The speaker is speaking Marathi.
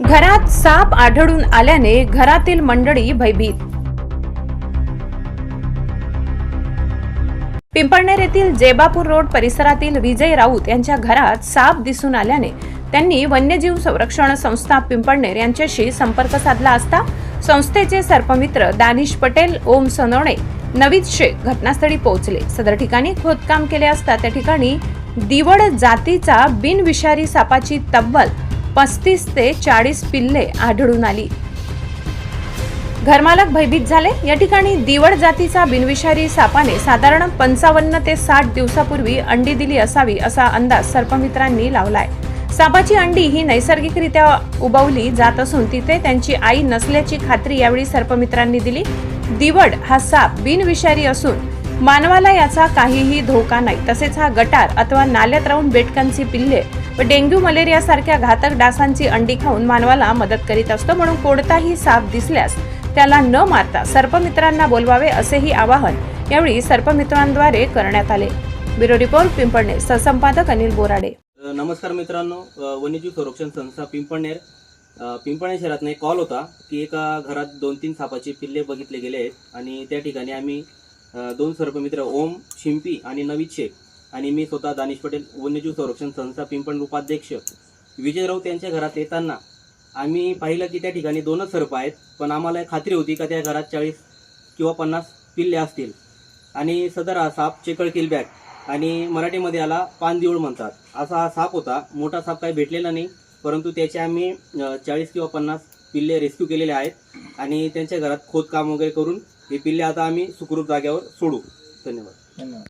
घरात साप आढळून आल्याने घरातील मंडळी भयभीत. पिंपळनेर येथील जेबापूर रोड परिसरातील विजय राऊत यांच्या घरात साप दिसून आल्याने त्यांनी वन्यजीव संरक्षण संस्था पिंपळनेर यांच्याशी संपर्क साधला असता संस्थेचे सर्पमित्र दानिश पटेल ओम सनोणे नवीद शेख घटनास्थळी पोहोचले. सदर ठिकाणी खोदकाम केले असता त्या ठिकाणी दिवड जातीचा बिनविषारी सापाची तब्बल पस्तीस ते चाळीस पिल्ले आढळून आली. घरमालक भयभीत झाले. या ठिकाणी दिवड जातीचा बिनविषारी सापाने साधारण पंचावन्न ते साठ दिवसापूर्वी अंडी दिली असावी असा अंदाज सर्पमित्रांनी लावलाय. सापाची अंडी ही नैसर्गिकरित्या उबवली जात असून तिथे त्यांची आई नसल्याची खात्री यावेळी सर्पमित्रांनी दिली. दिवड हा साप बिनविषारी असून मानवाला याचा काहीही धोका नाही. तसेच हा गटार अथवा नाल्यात राहून बेटकांची पिल्ले व डेंग्यू मलेरियासारख्या घातक डासांची अंडी खाऊन मानवाला मदत करीत असतो म्हणून कोणताही साप दिसल्यास त्याला न मारता सर्पमित्रांना बोलवावे असेही आवाहन यावेळी सर्पमित्रांद्वारे करण्यात आले. ब्युरो रिपोर्ट पिंपळणे सहसंपादक अनिल बोराडे. नमस्कार मित्रांनो. वन्यजीव संरक्षण संस्था पिंपळनेर. पिंपळनेर शहरातनं एक कॉल होता की एका घरात दोन तीन सापाचे पिल्ले बघितले गेले आहेत आणि त्या ठिकाणी आम्ही दोन सर्पमित्र ओम शिंपी आणि नवीद शेख आणि मी स्वतः दानिश पटेल वन्यजीव संरक्षण संस्था पिंपळ उपाध्यक्ष. विजय राऊत यांच्या घरात येताना आम्ही पाहिलं की त्या ठिकाणी दोनच सर्प आहेत पण आम्हाला खात्री होती का त्या घरात चाळीस किंवा पन्नास पिल्ले असतील. आणि सदर हा साप चेकळ किलबॅक आणि मराठीमध्ये याला पानदिवळ म्हणतात. असा हा साप होता. मोठा साप काही भेटलेला नाही परंतु त्याचे आम्ही चाळीस किंवा पन्नास पिल्ले रेस्क्यू केलेले आहेत आणि त्यांच्या घरात खोदकाम वगैरे करून हे पिल्ले आता आम्ही सुखरूप जाग्यावर सोडू. धन्यवाद. धन्यवाद.